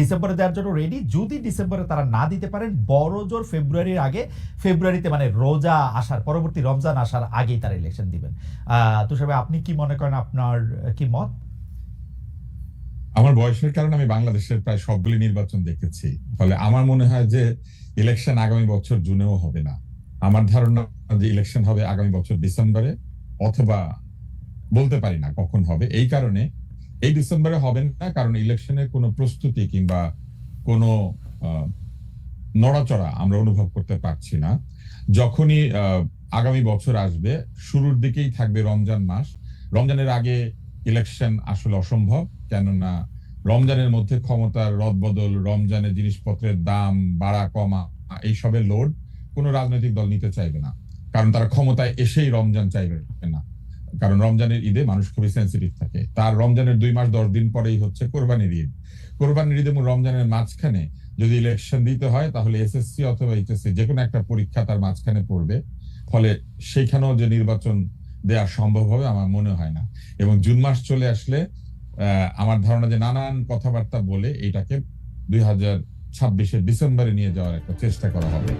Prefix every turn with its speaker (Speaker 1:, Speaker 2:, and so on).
Speaker 1: ডিসেম্বরে দেওয়ার জন্য রেডি যদি ডিসেম্বরে তারা না দিতে পারেন, বড় জোর ফেব্রুয়ারির আগে, ফেব্রুয়ারিতে মানে রোজা আসার, পরবর্তী রমজান আসার আগেই তারা ইলেকশন দিবেন। তুষার ভাই, আপনি কি মনে করেন আপনার কি মত?
Speaker 2: আমার বয়সের কারণে আমি বাংলাদেশের প্রায় সবগুলি নির্বাচন দেখেছি। ফলে আমার মনে হয় যে ইলেকশন আগামী বছর জুনেও হবে না। আমার ধারণা যে ইলেকশন হবে আগামী বছর ডিসেম্বরে, অথবা বলতে পারি না কখন হবে। এই কারণে এই ডিসেম্বরে হবে না, কারণ ইলেকশনের কোনো প্রস্তুতি কিংবা কোনো নড়াচড়া আমরা অনুভব করতে পারছি না। যখনই আগামী বছর আসবে, শুরুর দিকেই থাকবে রমজান মাস। রমজানের আগে ইলেকশন আসলে অসম্ভব, কেননা রমজানের মধ্যে ক্ষমতার রদবদল, রমজানের জিনিসপত্রের দাম, বাড়া, কমা, এইসবের লোড কোনো রাজনৈতিক দল নিতে চাইবে না। কারণ তারা ক্ষমতায় এসেই রমজান চাইবে না। কারণ রমজানের ঈদে মানুষ খুবই সেন্সিটিভ থাকে। তার রমজানের দুই মাস দশ দিন পরেই হচ্ছে কোরবানির ঈদ। কোরবানির ঈদ এবং রমজানের মাঝখানে যদি ইলেকশন দিতে হয়, তাহলে এসএসসি অথবা এইচএসসি যে কোনো একটা পরীক্ষা তার মাঝখানে পড়বে। ফলে সেইখানেও যে নির্বাচন দেওয়া সম্ভব হবে আমার মনে হয় না। এবং জুন মাস চলে আসলে আমার ধারণা যে নানান কথাবার্তা বলে এটাকে দুই হাজার ছাব্বিশের ডিসেম্বরে নিয়ে যাওয়ার একটা চেষ্টা করা হবে।